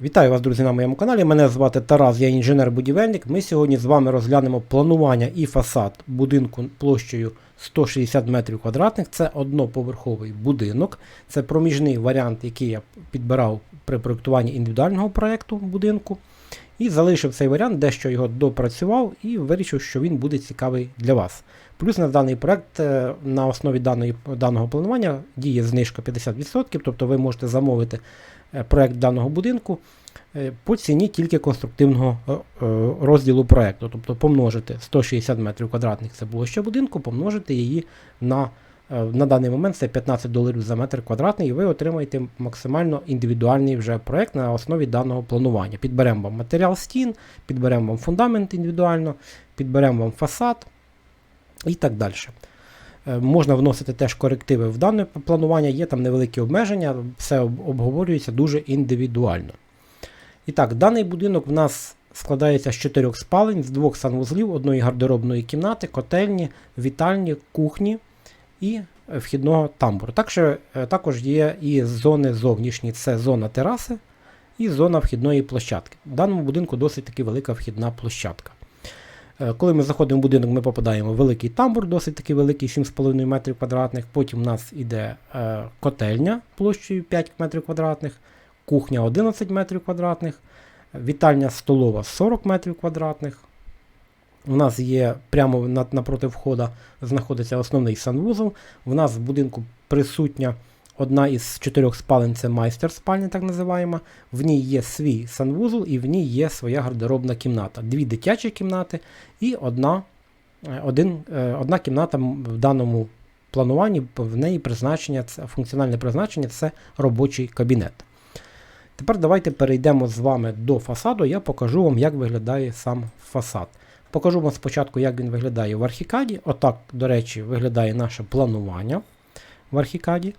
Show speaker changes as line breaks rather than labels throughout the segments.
Вітаю вас, друзі, на моєму каналі. Мене звати Тарас, я інженер-будівельник. Ми сьогодні з вами розглянемо планування і фасад будинку площею 160 метрів квадратних. Це одноповерховий будинок. Це проміжний варіант, який я підбирав при проєктуванні індивідуального проєкту будинку. І залишив цей варіант, дещо його допрацював і вирішив, що він буде цікавий для вас. Плюс на даний проект е, на основі даної, даного планування діє знижка 50%, тобто ви можете замовити е, проект даного будинку е, по ціні тільки конструктивного розділу проекту. Тобто помножити 160 метрів квадратних це площа будинку, помножити її на на даний момент це 15 доларів за метр квадратний, і ви отримаєте максимально індивідуальний вже проект на основі даного планування. Підберемо вам матеріал стін, підберемо вам фундамент індивідуально, підберемо вам фасад і так далі. Е, Можна вносити теж корективи в дане планування, є там невеликі обмеження, все обговорюється дуже індивідуально. І так, даний будинок в нас складається з чотирьох спалень, з двох санвузлів, одної гардеробної кімнати, котельні, вітальні, кухні і вхідного тамбуру. Також, е, також є і зони зовнішні, це зона тераси і зона вхідної площадки. В даному будинку досить таки велика вхідна площадка. Е, Коли ми заходимо в будинок, ми попадаємо в великий тамбур, досить таки великий, 7,5 метрів квадратних. Потім у нас іде е, котельня площею 5 метрів квадратних, кухня 11 метрів квадратних, вітальня столова 40 метрів квадратних. У нас є прямо напроти входа знаходиться основний санвузол. У нас в будинку присутня одна із чотирьох спалень, це майстер спальня, так називаємо. В ній є свій санвузол і в ній є своя гардеробна кімната. Дві дитячі кімнати і одна, е, один, е, одна кімната в даному плануванні, в неї призначення, це, функціональне призначення це робочий кабінет. Тепер давайте перейдемо з вами до фасаду. Я покажу вам, як виглядає сам фасад. Покажу вам спочатку, як він виглядає в архікаді. Отак, до речі, виглядає наше планування в архікаді.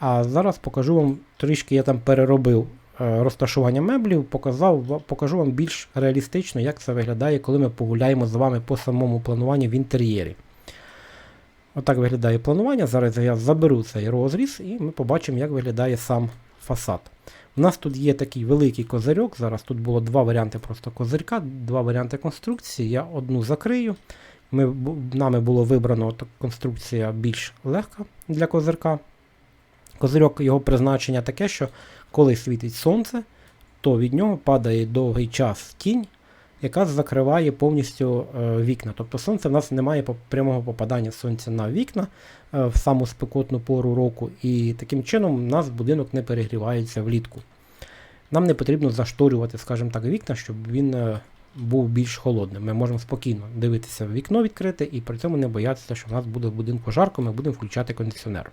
А зараз покажу вам трішки, я там переробив е, розташування меблів, показав, покажу вам більш реалістично, як це виглядає, коли ми погуляємо з вами по самому плануванню в інтер'єрі. Отак виглядає планування. Зараз я заберу цей розріз і ми побачимо, як виглядає сам фасад. У нас тут є такий великий козирьок. Зараз тут було два варіанти просто козирька, два варіанти конструкції. Я одну закрию. Ми, нами було вибрано конструкція більш легка для козирка. Козирьок його призначення таке, що коли світить сонце, то від нього падає довгий час тінь, яка закриває повністю е, вікна. Тобто сонце в нас немає прямого попадання сонця на вікна е, в саму спекотну пору року, і таким чином у нас будинок не перегрівається влітку. Нам не потрібно зашторювати, скажімо так, вікна, щоб він е, був більш холодним. Ми можемо спокійно дивитися в вікно відкрите і при цьому не боятися, що в нас буде в будинку жарко, ми будемо включати кондиціонер.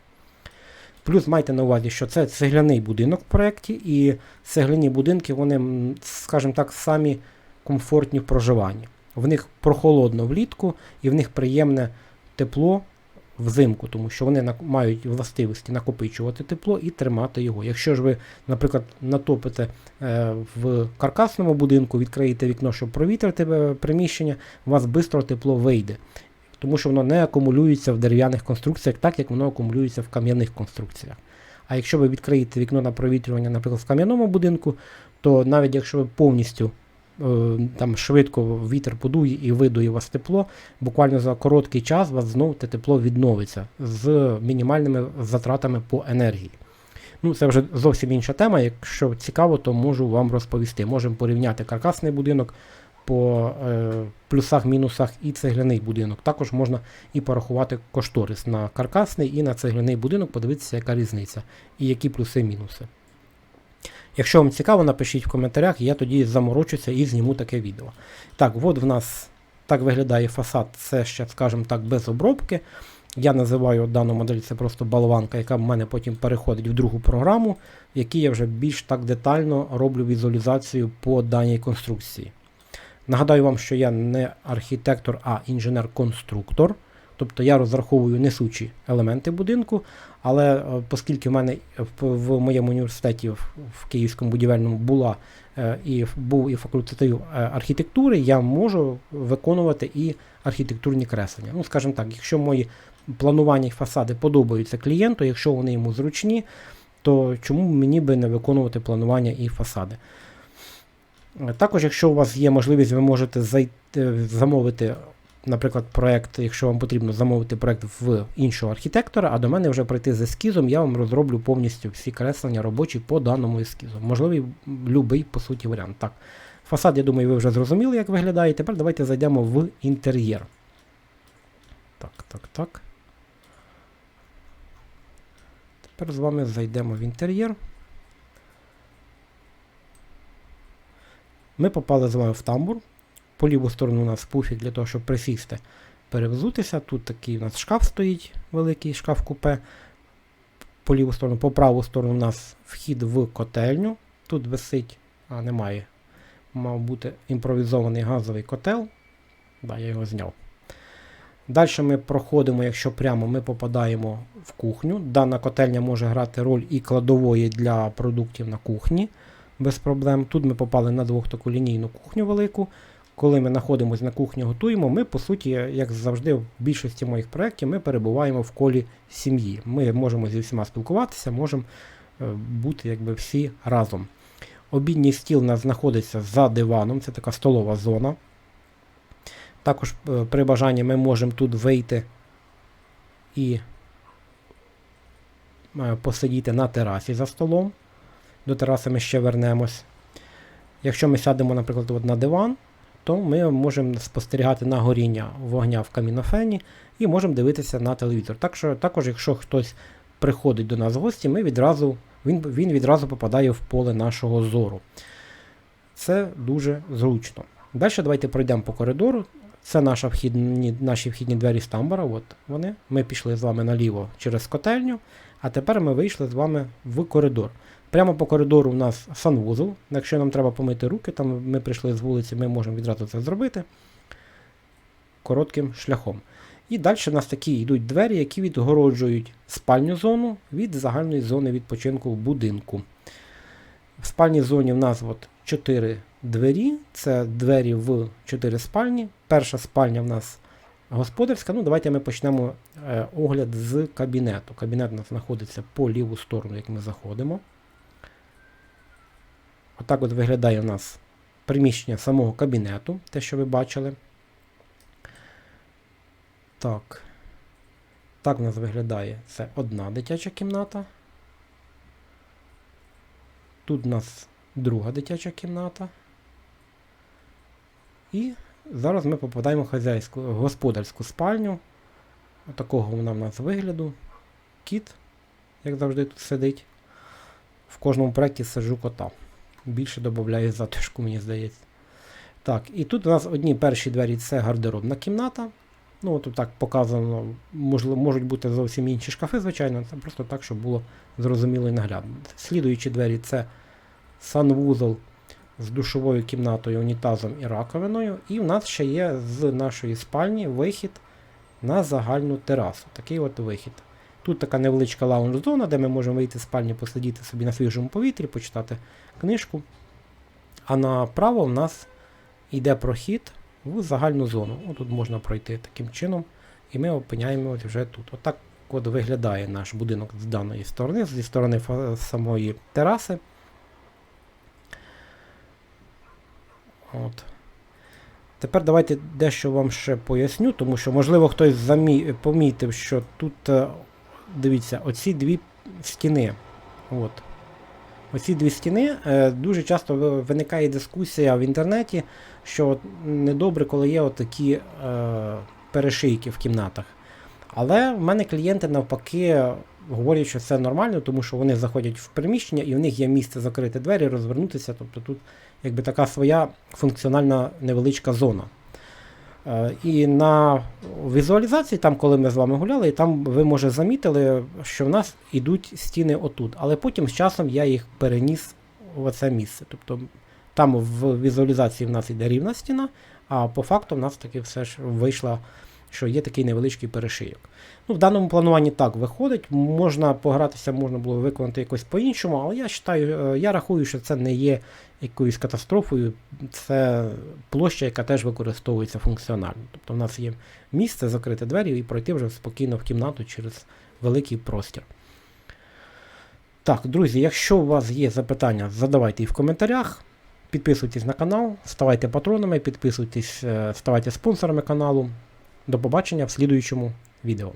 Плюс майте на увазі, що це цегляний будинок в проєкті, і цегляні будинки, вони, скажімо так, самі комфортні в проживанні. В них прохолодно влітку і в них приємне тепло взимку, тому що вони мають властивості накопичувати тепло і тримати його. Якщо ж ви, наприклад, натопите е, в каркасному будинку, відкриєте вікно, щоб провітрити е, приміщення, у вас швидко тепло вийде. Тому що воно не акумулюється в дерев'яних конструкціях, так як воно акумулюється в кам'яних конструкціях. А якщо ви відкриєте вікно на провітрювання, наприклад, в кам'яному будинку, то навіть якщо ви повністю там швидко вітер подує і видує вас тепло, буквально за короткий час у вас знову те тепло відновиться з мінімальними затратами по енергії. Ну, це вже зовсім інша тема. Якщо цікаво, то можу вам розповісти. Можемо порівняти каркасний будинок по е, плюсах, мінусах і цегляний будинок. Також можна і порахувати кошторис на каркасний і на цегляний будинок, подивитися, яка різниця і які плюси мінуси. Якщо вам цікаво, напишіть в коментарях, я тоді заморочуся і зніму таке відео. Так, от в нас так виглядає фасад, це ще, скажімо так, без обробки. Я називаю дану модель це просто болванка, яка в мене потім переходить в другу програму, в якій я вже більш так детально роблю візуалізацію по даній конструкції. Нагадаю вам, що я не архітектор, а інженер-конструктор. Тобто я розраховую несучі елементи будинку, але е, оскільки в мене в, в моєму університеті в, Київському будівельному була е, і був і факультатив е, архітектури, я можу виконувати і архітектурні креслення. Ну, скажімо так, якщо мої планування і фасади подобаються клієнту, якщо вони йому зручні, то чому мені би не виконувати планування і фасади? Е, Також, якщо у вас є можливість, ви можете зайти, замовити, наприклад, проект, якщо вам потрібно замовити проект в іншого архітектора, а до мене вже прийти з ескізом, я вам розроблю повністю всі креслення робочі по даному ескізу. Можливий будь-який, по суті, варіант. Так. Фасад, я думаю, ви вже зрозуміли, як виглядає. Тепер давайте зайдемо в інтер'єр. Так, так, так. Тепер з вами зайдемо в інтер'єр. Ми попали з вами в тамбур. По ліву сторону у нас пуфік для того, щоб присісти, перевзутися. Тут такий у нас шкаф стоїть, великий шкаф купе. По ліву сторону, по праву сторону у нас вхід в котельню. Тут висить, а немає. Мав бути імпровізований газовий котел. Да, я його зняв. Далі ми проходимо, якщо прямо ми попадаємо в кухню. Дана котельня може грати роль і кладової для продуктів на кухні без проблем. Тут ми попали на двох таку лінійну кухню велику. Коли ми знаходимося на кухні, готуємо, ми, по суті, як завжди, в більшості моїх проєктів, ми перебуваємо в колі сім'ї. Ми можемо зі всіма спілкуватися, можемо е, бути якби всі разом. Обідній стіл у нас знаходиться за диваном, це така столова зона. Також е, при бажанні ми можемо тут вийти і е, посидіти на терасі за столом. До тераси ми ще вернемось. Якщо ми сядемо, наприклад, на диван, то ми можемо спостерігати на горіння вогня в камінофені і можемо дивитися на телевізор. Так що, також, якщо хтось приходить до нас в гості, ми відразу, він, він відразу попадає в поле нашого зору. Це дуже зручно. Далі давайте пройдемо по коридору. Це наша вхідні, наші вхідні двері з тамбура. От вони. Ми пішли з вами наліво через котельню, а тепер ми вийшли з вами в коридор. Прямо по коридору у нас санвузол. Якщо нам треба помити руки, там ми прийшли з вулиці, ми можемо відразу це зробити коротким шляхом. І далі у нас такі йдуть двері, які відгороджують спальню зону від загальної зони відпочинку в будинку. В спальній зоні в нас от 4 двері, це двері в 4 спальні. Перша спальня в нас господарська. Ну, Давайте ми почнемо е, огляд з кабінету. Кабінет у нас знаходиться по ліву сторону, як ми заходимо. Отак от виглядає у нас приміщення самого кабінету, те, що ви бачили. Так. Так у нас виглядає це одна дитяча кімната. Тут у нас друга дитяча кімната. І зараз ми попадаємо в хазяйську, господарську спальню. Отакого вона в нас вигляду. Кіт, як завжди, тут сидить. В кожному проєкті саджу кота. Більше додаю затишку, мені здається. Так, і тут у нас одні перші двері це гардеробна кімната. Ну, тут так показано, можливо, можуть бути зовсім інші шкафи, звичайно, це просто так, щоб було зрозуміло і наглядно. Слідуючі двері це санвузол з душовою кімнатою, унітазом і раковиною. І в нас ще є з нашої спальні вихід на загальну терасу. Такий от вихід. Тут така невеличка лаунж-зона, де ми можемо вийти з спальні, посидіти собі на свіжому повітрі, почитати книжку. А направо в нас йде прохід в загальну зону. О, тут можна пройти таким чином, і ми опиняємося вже тут. Отак от виглядає наш будинок з даної сторони, зі сторони самої тераси. От. Тепер давайте дещо вам ще поясню, тому що, можливо, хтось замі... помітив, що тут, е, дивіться, оці дві стіни. От. Оці дві стіни е, дуже часто виникає дискусія в інтернеті, що недобре, коли є такі е, перешийки в кімнатах. Але в мене клієнти навпаки говорять, що це нормально, тому що вони заходять в приміщення і в них є місце закрити двері, розвернутися. Тобто тут якби така своя функціональна невеличка зона. Е, і на візуалізації, там, коли ми з вами гуляли, там ви може замітили, що в нас йдуть стіни отут. Але потім з часом я їх переніс в це місце. Тобто там в візуалізації в нас йде рівна стіна, а по факту в нас таки все ж вийшла, що є такий невеличкий перешийок. Ну, В даному плануванні так виходить, можна погратися, можна було виконати якось по-іншому, але я вважаю, я рахую, що це не є якоюсь катастрофою, це площа, яка теж використовується функціонально. Тобто в нас є місце закрити двері і пройти вже спокійно в кімнату через великий простір. Так, друзі, якщо у вас є запитання, задавайте їх в коментарях. Підписуйтесь на канал, ставайте патронами, підписуйтесь, е, ставайте спонсорами каналу. До побачення в слідуючому відео.